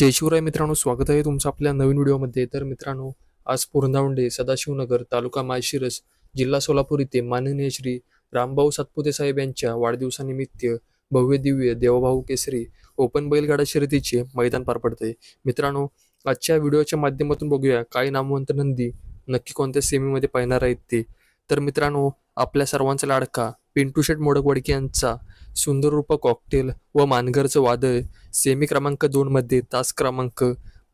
जय शिवराय मित्रांनो स्वागत आहे तुमचं आपल्या नवीन व्हिडिओमध्ये. तर मित्रांनो आज पोरंदावंडे सदाशिवनगर तालुका माळशिरस जिल्हा सोलापूर इथे माननीय श्री रामभाऊ सातपुते साहेब यांच्या वाढदिवसानिमित्त भव्य दिव्य देवभाऊ केसरी ओपन बैलगाडा शर्यतीचे मैदान पार पडते. मित्रांनो आजच्या व्हिडिओच्या माध्यमातून बघूया काही नामवंत नंदी नक्की कोणत्या सेमीमध्ये पाहणार आहेत ते. तर मित्रांनो आपल्या सर्वांचा लाडका पिंटू शेट मोडकवाडकी यांचा सुंदर रूप कॉकटेल व मानगरचं वादळ सेमी क्रमांक दोनमध्ये तास क्रमांक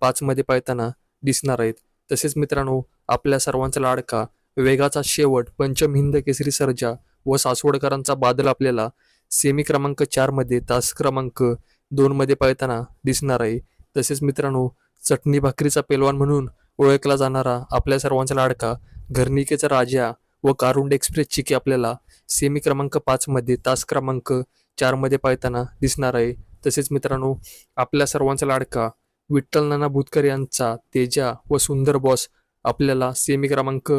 पाचमध्ये पाळताना दिसणार आहेत. तसेच मित्रांनो आपल्या सर्वांचा लाडका वेगाचा शेवट पंचम हिंद केसरी सर्जा व सासवडकरांचा बादल आपल्याला सेमी क्रमांक चारमध्ये तास क्रमांक दोनमध्ये पाळताना दिसणार आहे. तसेच मित्रांनो चटणी भाकरीचा पेलवान म्हणून ओळखला जाणारा आपल्या सर्वांचा लाडका घरनिकेचा राजा व कारुंड एक्सप्रेसची की आपल्याला सेमी क्रमांक पाचमध्ये तास क्रमांक चारमध्ये पाळताना दिसणार आहे. तसेच मित्रांनो आपल्या सर्वांचा लाडका विठ्ठल नाना भूतकर यांचा तेजा व सुंदर बॉस आपल्याला सेमी क्रमांक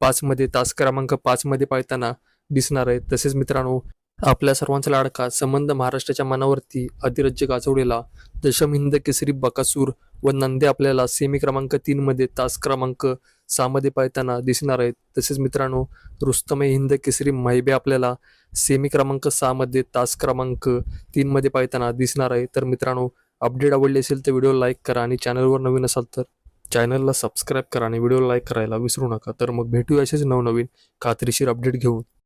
पाचमध्ये तास क्रमांक पाचमध्ये पाळताना दिसणार आहे. तसेच मित्रांनो आपल्या सर्वांचा लाडका संबंध महाराष्ट्राच्या मनावरती अधिराज्य गाजवलेला दशम हिंद केसरी बकासूर व नंदे आपल्याला सेमी क्रमांक तीनमध्ये तास क्रमांक सहामध्ये पाळताना दिसणार आहेत. तसेच मित्रांनो रुस्तमे हिंद केसरी मैबे आपल्याला सेमी क्रमांक सहामध्ये तास क्रमांक तीनमध्ये पाळताना दिसणार आहे. तर मित्रांनो अपडेट आवडली असेल तर व्हिडिओ लाईक करा आणि चॅनलवर नवीन असाल तर चॅनलला सबस्क्राईब करा आणि व्हिडिओ लाईक करायला विसरू नका. तर मग भेटू असेच नवनवीन खात्रीशीर अपडेट घेऊन.